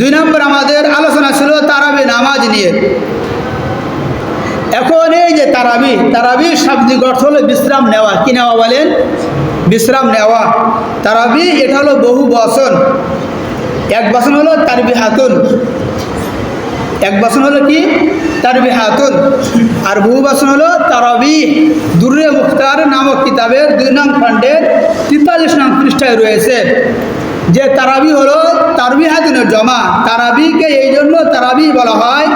দুই নম্বর আমাদের আলোচনা ছিল তারাবি নামাজ নিয়ে। এখন এই যে তারাবি তারাবি শাব্দিক অর্থ হলো বিশ্রাম নেওয়া। কি নেওয়া বলেন? বিশ্রাম নেওয়া। তারাবি, এটা হলো বহু বসন এক বসন হলো তারবি হাতুন এক বসন হলো কি? তারবি হাতুন আর বহু বসন হলো তারাবি। দুর্রে মুখতার নামক কিতাবের দুই নং খণ্ডের তেতাল্লিশ নং পৃষ্ঠায় রয়েছে। যে তারাবি হলো তারবি হাতুনের জমা। তারাবিকে এই জন্য তারাবি বলা হয়,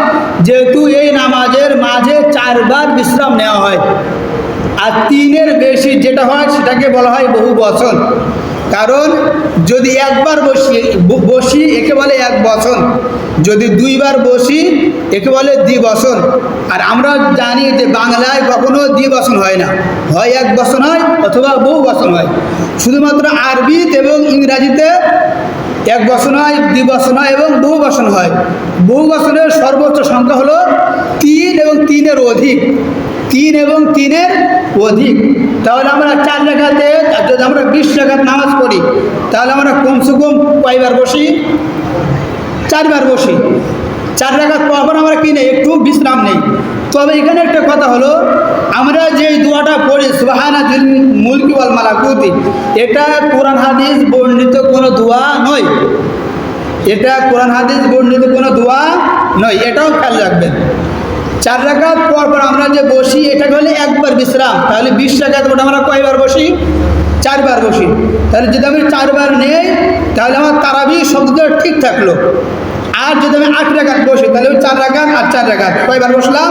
যেহেতু এই নামাজের মাঝে চারবার বিশ্রাম নেওয়া হয়। আর তিনের বেশি যেটা হয়, সেটাকে বলা হয় বহু বচন কারণ যদি একবার বসি বসি, একে বলে এক বচন যদি দুইবার বসি, একে বলে দ্বিবচন আর আমরা জানি যে বাংলায় কখনো দ্বিবচন হয় না। হয় এক বচন হয় অথবা বহু বচন হয়। শুধুমাত্র আরবিতে এবং ইংরাজিতে এক বচন হয় দ্বিবচন হয় এবং বহু বচন হয়। বহু বচনের সর্বোচ্চ সংখ্যা হলো তিন এবং তিনের অধিক। তিন এবং তিনের অধিক। তাহলে আমরা চার রেখাতে, যদি আমরা বিশ রেখাত নামাজ পড়ি তাহলে আমরা কমসে কম কয়বার বসি? চারবার বসি। চার রেখাত পর আমরা কি নেই? একটু বিশ্রাম নেই। তবে এখানে একটা কথা হলো, আমরা যে দোয়াটা পড়ি সুবাহানা মুলকি ওয়াল মালাকুতি, এটা কোরআন হাদিস বর্ণিত কোনো দোয়া নয়। এটা কোরআন হাদিস বর্ণিত কোনো দোয়া নয়। এটাও খেয়াল রাখবেন। চার রাকাত পর পর আমরা যে বসি এটা হলে একবার বিশ্রাম। তাহলে বিশ রাকাত ওটা আমরা কয়বার বসি? চারবার বসি। তাহলে যদি আমি চারবার নেই, তাহলে আমার তারাবি শব্দটা ঠিক থাকল। আর যদি আমি আট রাকাত বসি, তাহলে ওই চার রাকাত আর চার রাকাত। কয়বার বসলাম?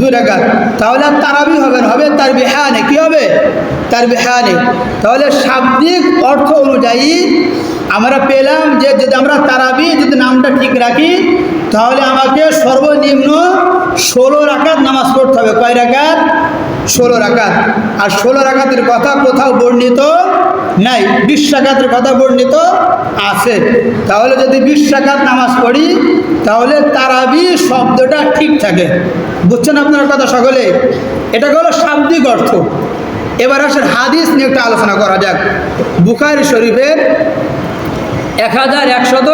দুই রাকাত। তাহলে আর তারাবি হবে না, হবে তার বিহানে কী হবে? তার বিহানে তাহলে শাব্দিক অর্থ অনুযায়ী আমরা পেলাম যে যদি আমরা তারাবি যদি নামটা ঠিক রাখি, তাহলে আমাকে সর্বনিম্ন ষোলো রাকাত নামাজ পড়তে হবে। কয় রাকাত? ষোলো রাকাত। আর ষোলো রাকাতের কথা কোথাও বর্ণিত নাই। বিশ রাকাতের কথা বর্ণিত আছে। তাহলে যদি বিশ রাকাত নামাজ পড়ি, তাহলে তারাবি শব্দটা ঠিক থাকে। বুঝছেন আপনার কথা সকলে? এটা হলো শাব্দিক অর্থ। এবার আসেন হাদিস নিয়ে একটা আলোচনা করা যাক। বুখারি শরীফের এক হাজার একশত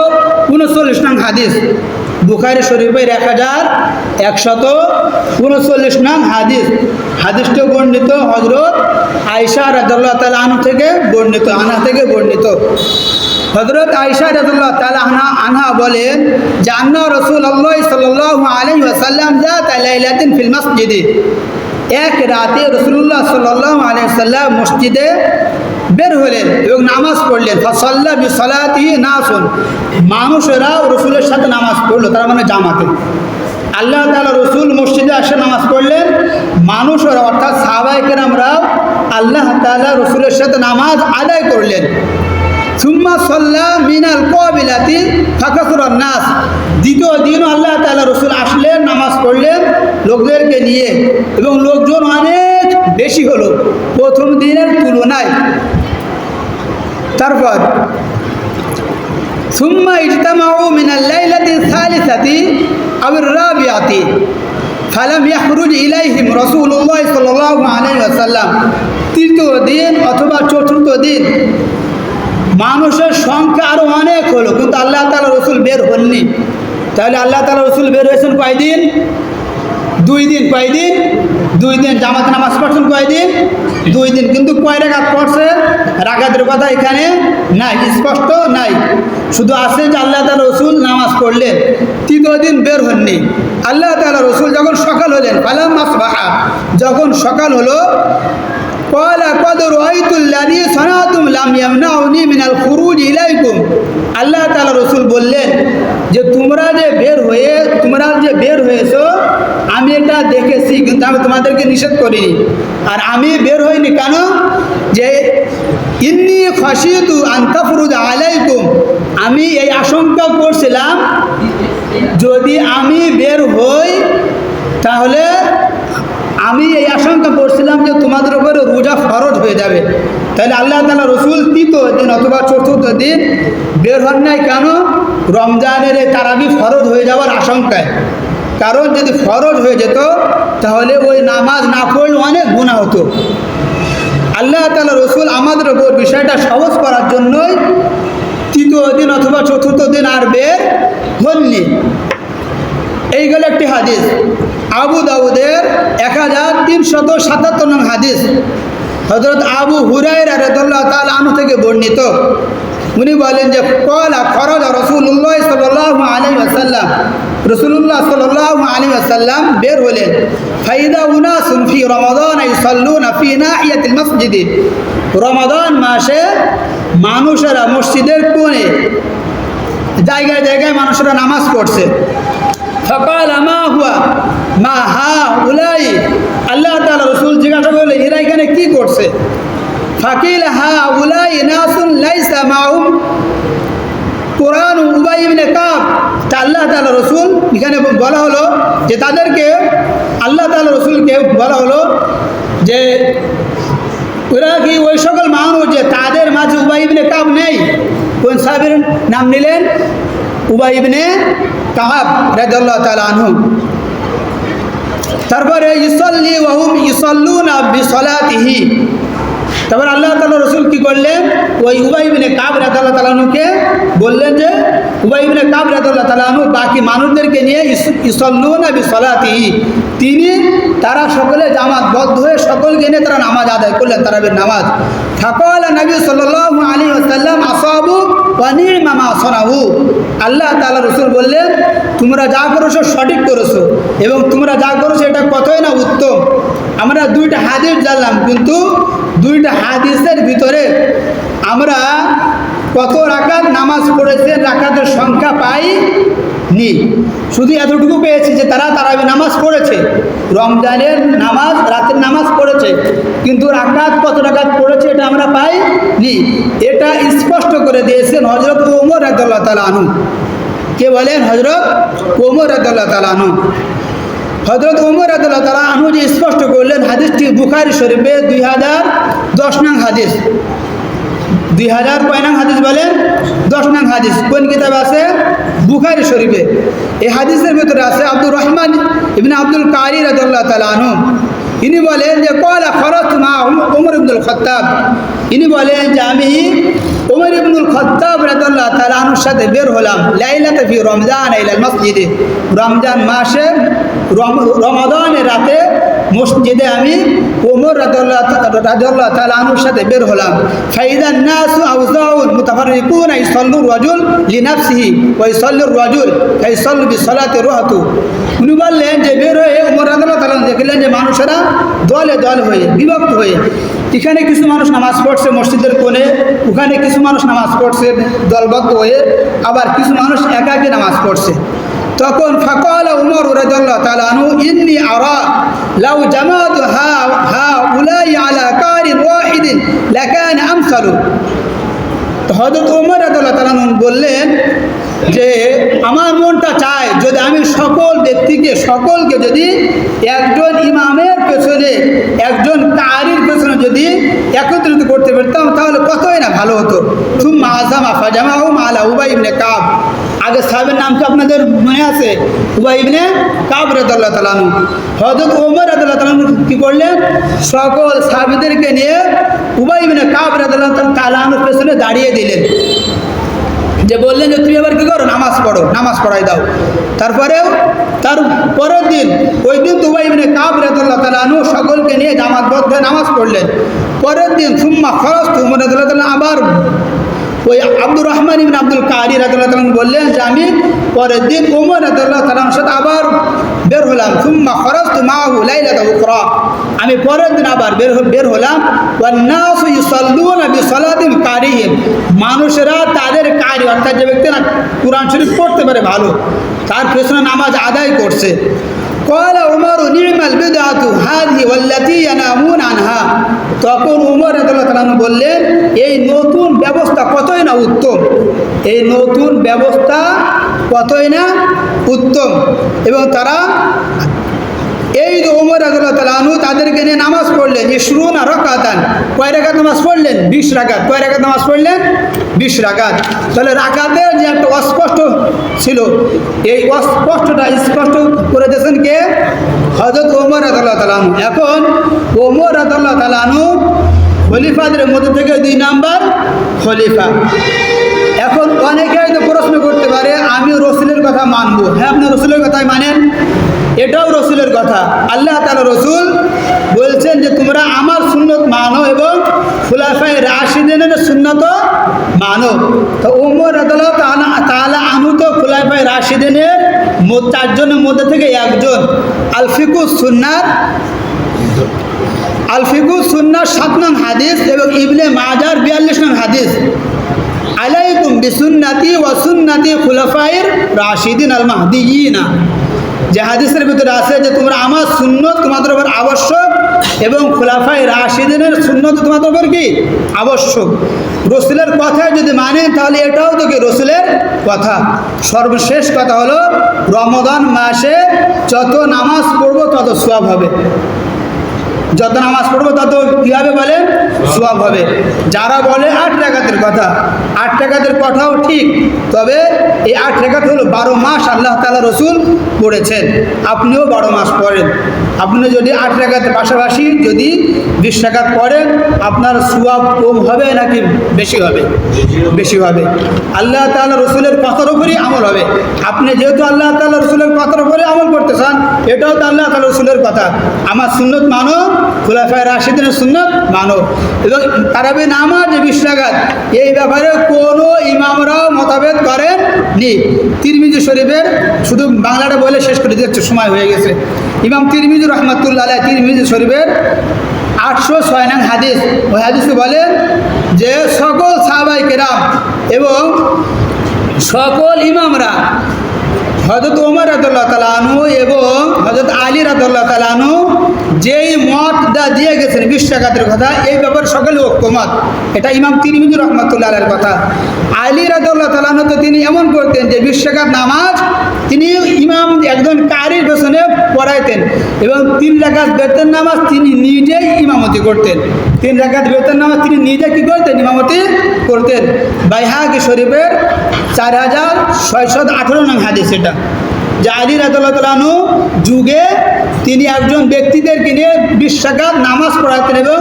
উনচল্লিশ নং হাদিস। বুখারি শরীফের এক হাজার একশত উনচল্লিশ নং হাদিস। হাদিসটি বর্ণিত হজরত আয়সা রাজাল্লাহ তালা আনু থেকে বর্ণিত আনা থেকে বর্ণিত। হজরত আয়সা রাজাল্লাহ তালা আনা আনহা বলেন যে, আন্না রসুল আল্লাহ সাল্লাহ আলহি আসাল্লাম যা তাইলাতিন ফিল মসজিদে। এক রাতে রসুল্লাহ সাল্লাহ আলিয়াল্লাম মসজিদে বের হলেন এবং নামাজ পড়লেন। ফসল্লা বিসলাতি না শোন মানুষেরা রসুলের সাথে নামাজ পড়ল, তারা মানে জামাতে। আল্লাহ তালা রসুল মসজিদে আসে নামাজ পড়লেন। মানুষেরা অর্থাৎ সাহবাইকেরামরাও আল্লাহ তালা রসুলের সাথে নামাজ আদায় করলেন। সুম্মা সল্লা মিনাল কবিলাতি ফাঁকাসুরার নাস দ্বিতীয় দিনও আল্লাহ তালা রসুল আসলেন, নামাজ পড়লেন লোকদেরকে নিয়ে এবং লোকজন অনেক বেশি হলো প্রথম দিনের তুলনায়। তারপর সুম্মা ইজতামাউ মিনাল লাইলাতি সালিসাতি আবির রাবিয়াতি ফালাম ইয়াখরুজ ইলাইহিম রাসূলুল্লাহ সাল্লাল্লাহু আলাইহি ওয়াসাল্লাম তৃতীয় দিন অথবা চতুর্থ দিন মানুষের সংখ্যা আরও অনেক হলো, কিন্তু আল্লাহ তালা রসুল বের হননি। তাহলে আল্লাহ তালা রসুল বের হয়েছেন কয়দিন? দুই দিন। কয়দিন? দুই দিন। জামাত নামাজ পড়ছেন কয়দিন? দুই দিন। কিন্তু কয় রাগাত পড়ছে রাগাতের কথা এখানে নাই, স্পষ্ট নাই। শুধু আছে যে আল্লাহ তালা রসুল নামাজ পড়লেন, তৃতীয় দিন বের হননি। আল্লাহ তালা রসুল যখন সকাল হলেন পালাম মাস যখন সকাল হলো قال قد رأيت الذي صنعتم لم يمنعني من الخروج إليكم আল্লাহ তাআলা রসুল বললেন যে তোমরা যে বের হয়ে তোমরা যে বের হয়েছো আমি এটা দেখেছি কিন্তু আমি তোমাদেরকে নিষেধ করিনি আর আমি বের হইনি কেন যে ইন্নি খসিতু আন্তাফরুজ আলাইকুম আমি এই আশঙ্কা করছিলাম যদি আমি বের হই তাহলে আমি এই আশঙ্কা করছিলাম যে তোমাদের উপরে রোজা ফরজ হয়ে যাবে। তাহলে আল্লাহ তালা রসুল তৃতীয় দিন অথবা চতুর্থ দিন বের হন নাই কেন? রমজানের এই তারাবি ফরজ হয়ে যাওয়ার আশঙ্কায়। কারণ যদি ফরজ হয়ে যেত, তাহলে ওই নামাজ না পড়লে অনেক গুণা হতো। আল্লাহ তালা রসুল আমাদের ওপর বিষয়টা সহজ করার জন্যই তৃতীয় দিন অথবা চতুর্থ দিন আর বের আবু দাউদের এক হাজার তিনশত সাতাত্তর নং হাদিস। হজরত আবু হুরাইরা তাল আনু থেকে বর্ণিত। উনি বলেন যে, কলা খরজ রসুল্লাহ সাল্লাহ আলী আসাল্লাম রসুল্লাহ সাল্লাহ আলী আসাল্লাম বের হলেন। ফাইদা উনা সুনফি রমাদান মসজিদে। রমাদান মাসে মানুষেরা মসজিদের কোণে জায়গায় জায়গায় মানুষেরা নামাজ পড়ছে। ফকাল আমা হুয়া মা হা উলাই আল্লাহ তালা রসুল জিজ্ঞাসা করলে এরা এখানে কি করছে? ফাকিল হা উলাই নাসুন লাইসা মাহুম কোরআন উবাই ইবনে কাব। তা আল্লাহ তালা রসুল এখানে বলা হলো যে তাদেরকে, আল্লাহ তালা রসুলকে বলা হলো যে, ওরা কি ওই সকল মানুষ যে তাদের মাঝে উবাই ইবনে কাব নেই? কোন সাহেবের নাম নিলেন? উবাই ইবনে কাব রাজাল্লাহ তালা আনহু তারপরে ইসল্লি ওহুম ইসল্লুন বিসলাতিহি তারপর আল্লাহ তালা রসুল কি করলেন? ওই উবাইবিনে কাব রাতাল্লাহ তালানুকে বললেন যে উবাইবিনে কাব রাতাল্লাহ তালানু বাকি মানুষদেরকে নিয়ে ইসল্লুন বিসলাতিহি। তিনি তারা সকলে জামাতবদ্ধ হয়ে সকলকে নিয়ে তারা নামাজ আদায় করলেন তারাবের নামাজ। ফাকল নবী সাল্লাহ আলী আসাবু ওয়ানির মামা সনাহু। আল্লাহ তালা রসুল বললেন তোমরা যা করেছ সঠিক করেছ। এবং তোমরা যা করেছ এটা কতই না উত্তম। আমরা দুইটা হাদিস জানলাম, কিন্তু দুইটা হাদিসের ভিতরে আমরা কত রাকাত নামাজ পড়েছেন রাকাতের সংখ্যা পাই নি শুধু এতটুকু পেয়েছি যে তারা তারাবি নামাজ পড়েছে। রমজানের নামাজ, রাতের নামাজ পড়েছে। কিন্তু রাকাত কত রাকাত পড়েছে এটা আমরা পাই নি এটা স্পষ্ট করে দিয়েছেন হজরত ওমর রাজ্লাহ তালা আনু কে বলেন? হজরত ওমর রাজ্লাহ তালা আনু হজরত ওমর আদুল্লাহ তালা আনু যে স্পষ্ট করলেন, হাদিসটি বুখারি শরীফে দুই হাজার দশ নং হাদিস। দুই হাজার কয় নং হাদিস বলেন? দশ নং হাদিস। কোন কিতাব আছে? বুখারি শরীফে। এই হাদিসের ভিতরে আছে আব্দুর রহমান ইবিন আব্দুল কারি তালা আনু ইনি বলেন যে কলা খরচ মা ওমর ইবনুল খত্তাব। ইনি বলেন যে, আমি ওমর ইবনুল খত্তাব রাজুল্লাহ তালা সাথে বের হলাম লাইলাতে ফি রমজান আইলাল মসজিদে। রমজান মাসে রমাদানের রাতে মসজিদে আমি ওমর রাজুল্লাহ রাজুল্লাহ তালা সাথে বের হলাম। ফাইদান নাসু আউজাউল মুতাফারিকুন, আই সল্লুর রাজুল লিনাফসিহি ওই সল্লুর রাজুল এই সল্লু বি সলাতে রহাতু। উনি বললেন যে, বের হয়ে ওমর রাজুল্লাহ তালা দেখলেন যে মানুষেরা দলে দল হয়ে, বিভক্ত হয়ে, এখানে কিছু মানুষ নামাজ পড়ছে মসজিদের কোণে, ওখানে কিছু মানুষ নামাজ পড়ছে দলবদ্ধ হয়ে, আবার কিছু মানুষ একাকে নামাজ পড়ছে। তখন ফকল উমর রাজাল্লাহ তালানু ইন্নি আরা লাউ জামাত হা হা উলাই আলা কারিন ওয়াহিদিন লাকান আমসালু। তো হজরত উমর রাজাল্লাহ তালানু বললেন যে, আমার মনটা চায় যদি আমি সকল ব্যক্তিকে, সকলকে যদি একজন ইমামের পেছনে, একজন কারির পেছনে যদি একত্রিত করতে পারতাম, তাহলে কতই না ভালো হতো? সুম্মা আজামা ফাজামা হুম আলা উবাই ইবনে কাব। আগে সাহেবের নাম কি আপনাদের মনে আছে? উবাই ইবনে কাব রাদাল্লাহ তালানু হজরত ওমর রাদাল্লাহ তালানু কী করলেন? সকল সাহাবিদেরকে নিয়ে উবাই ইবনে কাব রাদাল্লাহ তালানুর পেছনে দাঁড়িয়ে দিলেন। যে বললেন যে, তুমি এবার কী করো? নামাজ পড়ো, নামাজ পড়াই দাও। তারপরেও তার পরের দিন, ওই দিন দুবাই মানে কাব রাতুল্লাহ তালু সকলকে নিয়ে জামাতবদ্ধ নামাজ পড়লেন। পরের দিন, সুম্মা খরচ উমর আবার ওই আব্দুর রহমান ইবিন আব্দুল কারি রাতুল্লাহ তালাম বললেন যে আমি পরের দিন উমর রাতুল্লাহ তালাম সাথে আবার বের হলাম। সুম্মা খরচ তু মাহু লাইলাতা উকরা আমি পরের দিন আবার বের বের হলাম। বিসলাতিন কারিহিম মানুষেরা তাদের কারি, অর্থাৎ যে ব্যক্তি না কোরআন শরীফ পড়তে পারে ভালো, তার পেছনে নামাজ আদায় করছে। কয়লা উমর নির্মাল বিদাতু তখন উমর তাআলা বললেন, এই নতুন ব্যবস্থা কতই না উত্তম? এই নতুন ব্যবস্থা কতই না উত্তম? এবং তারা এই যে ওমর রাজুল্লাহ তালু তাদেরকে নিয়ে নামাজ পড়লেন, ইসরুন আর রকাতান। কয় রাকাত নামাজ পড়লেন? বিশ রাকাত। কয় রাকাত নামাজ পড়লেন? বিশ রাখাত তাহলে রাকাতের যে একটা অস্পষ্ট ছিল। এই অস্পষ্টটা স্পষ্ট করে দিয়েছেন কে? হজরত ওমর রাজুল্লাহ তালানু এখন ওমর রাজুল্লাহ তালানু খলিফাদের মধ্যে থেকে দুই নাম্বার খলিফা। এখন অনেকে হয়তো প্রশ্ন করতে পারে আমি রসুলের কথা মানবো। হ্যাঁ আপনি রসুলের কথাই মানেন। এটাও রসুলের কথা। আল্লাহ তালা রসুল বলছেন যে, তোমরা আমার সুন্নত মানো এবং খুলাফাই রাশিদিনের সুন্নত মানো। তো উমর আদালত তাহলে আনু তো খুলাফায় রাশিদিনের চারজনের মধ্যে থেকে একজন। আলফিকুস সুন্নার আলফিকু সুন্নার সাত নং হাদিস এবং ইবনে মাজার বিয়াল্লিশ নং হাদিস। আলাইকুম বিসুন্নাতি ওয়াসুন্নাতি খুলাফায়ের রাশিদিন আল মাহদিয়িনা। যে হাদিসের ভিতরে আছে যে তোমরা আমার সুন্নত তোমাদের উপর আবশ্যক এবং খোলাফাই রাশিদিনের সুন্নত তোমাদের উপর কি? আবশ্যক। রসুলের কথা যদি মানে তাহলে এটাও তো কি রসুলের কথা। সর্বশেষ কথা হলো রমদান মাসে যত নামাজ পড়ব তত সোয়াব হবে। যত নামাজ পড়ব তত কী হবে বলে সোয়াব হবে। যারা বলে আট টাকাতের কথা, আট টাকাতের কথাও ঠিক, তবে এই আট টাকাত হলো বারো মাস আল্লাহ তালা রসুল পড়েছেন। আপনিও বারো মাস পড়েন। আপনি যদি আট টাকাতের পাশাপাশি যদি বিশ টাকাত পড়েন, আপনার সোয়াব কম হবে নাকি বেশি হবে? বেশি হবে। আল্লাহ তালা রসুলের কথার উপরই আমল হবে। আপনি যেহেতু আল্লাহ তাআলা রসুলের কথার উপরে করতে চান এটাও তো আল্লাহ তাআলা রসুলের কথা। আমার সুন্নত মানো, খুলাফায় রাশিদিনের সুন্নত মানো। এবং তারাবি নামাজ বিশ্বাঘাত এই ব্যাপারে কোনো ইমামরাও মতভেদ করেন নি তিরমিজি শরীফের শুধু বাংলাটা বলে শেষ করে দিচ্ছে সময় হয়ে গেছে। ইমাম তিরমিজি রহমতুল্লাহ আলাই তিরমিজি শরীফের আটশো ছয় নং হাদিস, ওই হাদিসে বলেন যে সকল সাহাবাই কেরাম এবং সকল ইমামরা হজরত ওমর রাদুল্লাহ তালানু এবং হজরত আলী রাদুল্লাহ তালানু যেই মত দা দিয়ে গেছেন বিশ্বাঘাতের কথা, এই ব্যাপারে সকলে ঐক্যমত। এটা ইমাম তিরমিজুর রহমতুল্লাহ আলের কথা। আলী রাদুল্লাহ তালানু তো তিনি এমন করতেন যে বিশ্বাঘাত নামাজ তিনি ইমাম একজন কারির পেছনে পড়াইতেন এবং তিন রাকাত বেতন নামাজ তিনি নিজেই ইমামতি করতেন। তিন রাকাত বেতন নামাজ তিনি নিজে কি করতেন? ইমামতি করতেন। বাইহাকি শরীফের চার হাজার ছয়শত আঠেরো নং হাদিস এটা। যে আলী রাতু যুগে তিনি একজন ব্যক্তিদেরকে নিয়ে বিশ টাকা নামাজ পড়াতেন এবং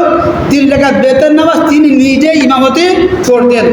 তিন টাকা বেতন নামাজ তিনি নিজে ইমামতি করতেন।